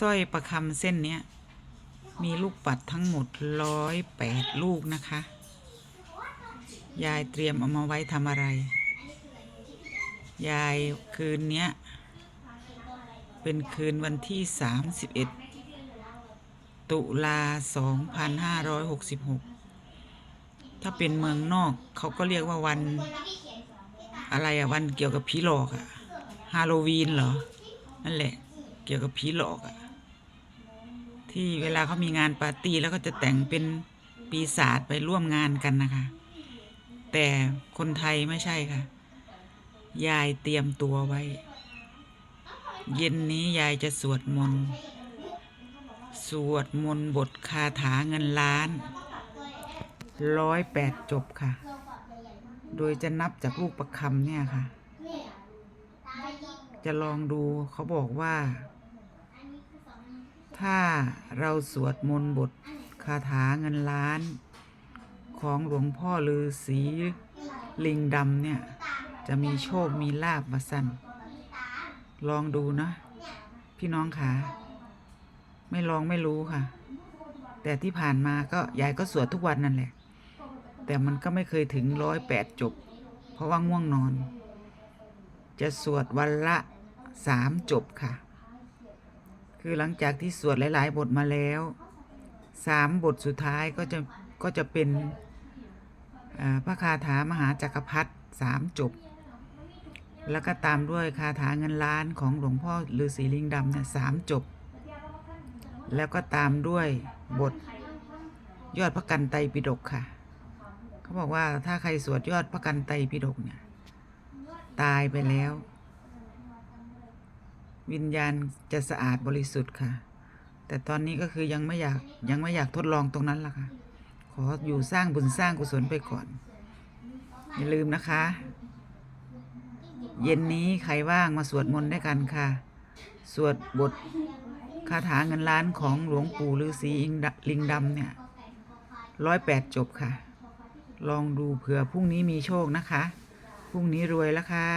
สร้อยประคำเส้นเนี้ย มีลูกปัดทั้งหมดร้อยแปดลูกนะคะ ยายเตรียมเอามาไว้ทำอะไร ยายคืนเนี้ย เป็นคืนวันที่สามสิบเอ็ดตุลาสองพันห้าร้อยหกสิบหกถ้าเป็นเมืองนอกเขาก็เรียกว่าวันอะไรอะวันเกี่ยวกับผีหลอกอะฮาโลวีนเหรอ นั่นแหละ เกี่ยวกับผีหลอกอะ ที่เวลาเขามีงานปาร์ตี้แล้วก็จะแต่งเป็นปีศาจไปร่วมงานกันนะคะ แต่คนไทยไม่ใช่ค่ะ ยายเตรียมตัวไว้ เย็นนี้ยายจะสวดมนต์สวดมนต์บทคาถาเงินล้านร้อยแปดจบค่ะ โดยจะนับจากลูกประคำเนี่ยค่ะ จะลองดูเขาบอกว่า ถ้าเราสวดมนต์บทคาถาเงินล้าน ของหลวงพ่อฤาษีลิงดำเนี่ย จะมีโชคมีลาบมาสั่น ลองดูนะ พี่น้องค่ะไม่ลองไม่รู้ค่ะ แต่ที่ผ่านมาก็ยายก็สวดทุกวันนั่นแหละ แต่มันก็ไม่เคยถึงร้อยแปดจบ เพราะว่าง่วงนอน จะสวดวันละสามจบค่ะ คือหลังจากที่สวดหลาย ๆ บทมาแล้วสามบทสุดท้ายก็จะก็จะเป็นอ่าพระคาถามหาจักรพรรดิสามจบ แล้วก็ตามด้วยคาถาเงินล้านของหลวงพ่อฤาษีลิงดำเนี่ยสามจบ แล้วก็ตามด้วยบทยอดพระกันไตปิฎกค่ะ เขาบอกว่าถ้าใครสวดยอดพระกันไตปิฎกเนี่ยตายไปแล้ว วิญญาณจะสะอาดบริสุทธิ์ค่ะ แต่ตอนนี้ก็คือยังไม่อยากยังไม่อยากทดลองตรงนั้นล่ะค่ะ ขออยู่สร้างบุญสร้างกุศลไปก่อน อย่าลืมนะคะ เย็นนี้ใครว่างมาสวดมนต์ด้วยกันค่ะ สวดบทคาถาเงินล้านของหลวงปู่ฤาษีลิงดำเนี่ยร้อยแปดจบค่ะ ลองดูเผื่อพรุ่งนี้มีโชคนะคะ พรุ่งนี้รวยแล้วค่ะ